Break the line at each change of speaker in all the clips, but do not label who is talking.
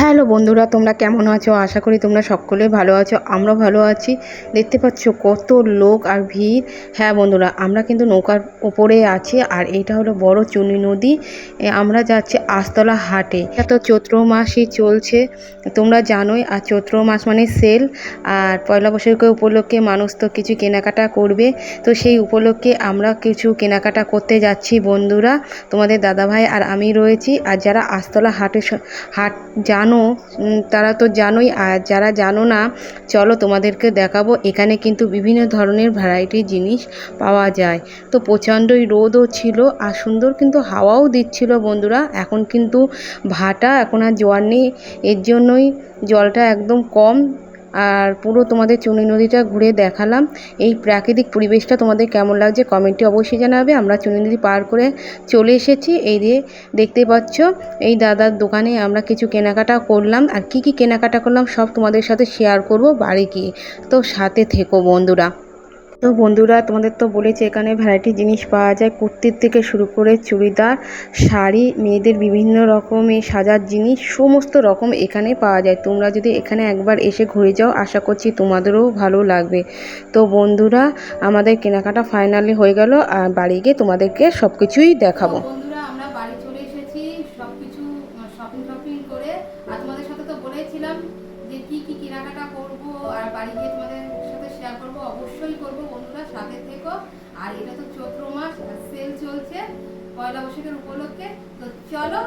Hello বন্ধুরা, তোমরা কেমন আছো? আশা করি তোমরা সকলে ভালো আছো আমরা ভালো আছি। দেখতে পাচ্ছ কত লোক আর ভিড়। হ্যাঁ বন্ধুরা, আমরা কিন্তু নৌকার ওপরে আছি আর এটা হলো বড় চুনি নদী। আমরা যাচ্ছি আস্তলা হাটে। এটা তো চৈত্র মাসই চলছে, তোমরা জানোই। আর চৈত্র মাস মানে সেল, আর পয়লা বৈশাখের উপলক্ষে মানুষ তো কিছু কেনাকাটা করবে। তো সেই উপলক্ষে আমরা কিছু কেনাকাটা করতে যাচ্ছি বন্ধুরা, তোমাদের দাদাভাই আর আমি রয়েছি। আর যারা আস্তলা হাটে হাট হাট জানো তারা তো জানোই, আর যারা জানো না, চলো তোমাদেরকে দেখাবো, এখানে কিন্তু বিভিন্ন ধরনের ভ্যারাইটি জিনিস পাওয়া যায়। তো প্রচণ্ডই রোদও ছিল, আর সুন্দর কিন্তু হাওয়াও দিচ্ছিল বন্ধুরা। এখন কিন্তু ভাটা, এখন আর জোয়ার নেই, এর জন্যই জলটা একদম কম। আর পুরো তোমাদের চুনি নদীটা ঘুরে দেখালাম। এই প্রাকৃতিক পরিবেশটা তোমাদের কেমন লাগছে কমেন্টে অবশ্যই জানাবে। আমরা চুনি নদী পার করে চলে এসেছি। এই দিয়ে দেখতে পাচ্ছ, এই দাদার দোকানে আমরা কিছু কেনাকাটা করলাম। আর কি কি কেনাকাটা করলাম সব তোমাদের সাথে শেয়ার করব বাড়ি গিয়ে। তো সাথে থেকো বন্ধুরা। তো বন্ধুরা, তোমাদের তো বলেছি, এখানে ভ্যারাইটি জিনিস পাওয়া যায়। কুর্তির থেকে শুরু করে চুড়িদার, শাড়ি, মেয়েদের বিভিন্ন রকমের সাজার জিনিস, সমস্ত রকম এখানে পাওয়া যায়। তোমরা যদি এখানে একবার এসে ঘুরে যাও, আশা করছি তোমাদেরও ভালো লাগবে। তো বন্ধুরা, আমাদের কেনাকাটা ফাইনালি হয়ে গেল, আর বাড়ি গিয়ে তোমাদেরকে সব কিছুই দেখাবো
কি কি কেনাকাটা করব, আর বাড়ি গিয়ে তোমাদের শেয়ার করব, অবশ্যই করব বন্ধুরা, সাথে থেকো। আর এটা তো চৈত্র মাস সেল চলছে পয়লা বৈশাখের উপলক্ষে। তো চলো,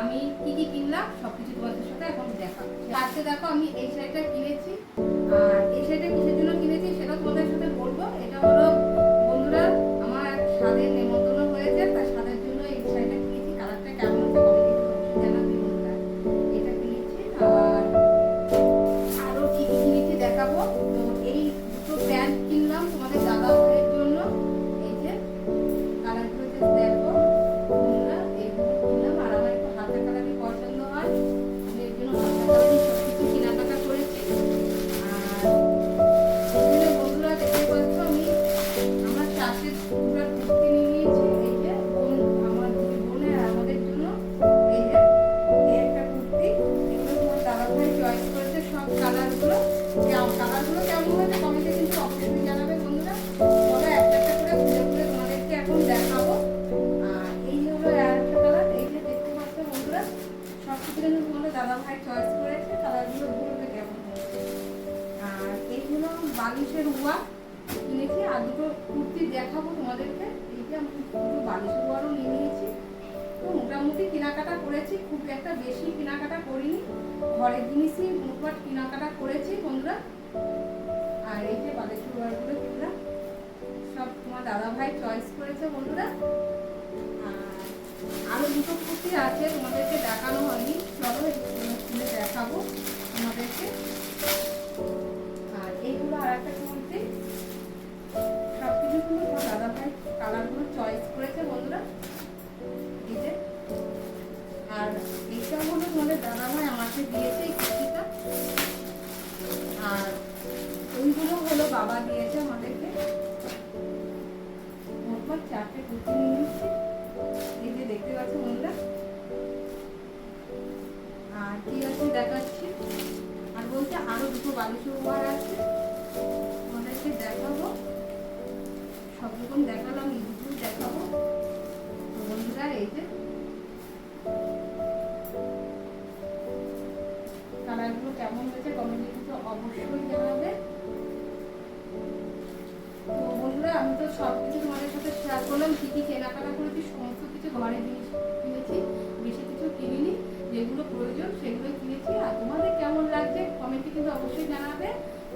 আমি কি কি কিনলাম, সবকিছু তোমাদের সাথে এখন দেখা আজকে দেখো, আমি এই শাড়িটা কিনেছি, আর দাদা ভাই চয়েস করেছে কালারগুলো বলবে কেমন আর এইগুলো বালিশের উয়া কিনেছি, আর দুটো কুর্তি দেখাবো তোমাদেরকে। এই যে আমি দুটো বালিশের উয়ারও নিয়ে নিয়েছি। তো মোটামুটি কেনাকাটা করেছি, খুব একটা বেশি কেনাকাটা করিনি। ঘরের জিনিসই মোটমাট কেনাকাটা করেছি বন্ধুরা। আর এই যে বালিশের উয়ারগুলো কিনলাম। সব তোমার দাদা ভাই চয়েস করেছে বন্ধুরা। আরও দুটো কুর্তি আছে, তোমাদেরকে দেখানো হয়নি। চলো খুলে দেখাবো তোমাদেরকে। আর এইগুলো আর একটা কুর্তি। সব কিছু কিন্তু তোমার দাদা ভাই কালারগুলো চয়েস করেছে বন্ধুরা। এই যে। আর এইটা হলো তোমাদের দাদা ভাই আমাকে দিয়েছে এই কুর্তিটা। আর ওইগুলো হলো বাবা দিয়েছে আমাদেরকে। মোটমাট চারটে কুর্তি নিয়ে যে দেখতে আর কি আছে দেখাচ্ছি? আর বলছে আরও দুটো বালিশ উপহার আছে। তোমাদেরকে দেখাবো। সব রকম দেখালাম, এই দেখাবো। তো বন্ধুরা, এই যে কালারগুলো কেমন হয়েছে কমেন্টে কিন্তু অবশ্যই জানাবে। তো আমি তো সব কিছু তোমাদের সাথে শেয়ার করলাম, কি কি কেনাকাটা করেছি, সমস্ত কিছু ঘরে জিনিস কিনেছি, বেশি কিছু কিনিনি, যেগুলো প্রয়োজন সেগুলো কিনেছি। আর তোমাদের কেমন লাগছে কমেন্টে কিন্তু অবশ্যই জানাবে।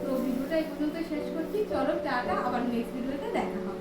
তো ভিডিওটা এই পর্যন্ত শেষ করছি। চলো, টাটা, আবার নেক্সট ভিডিওতে দেখা হবে।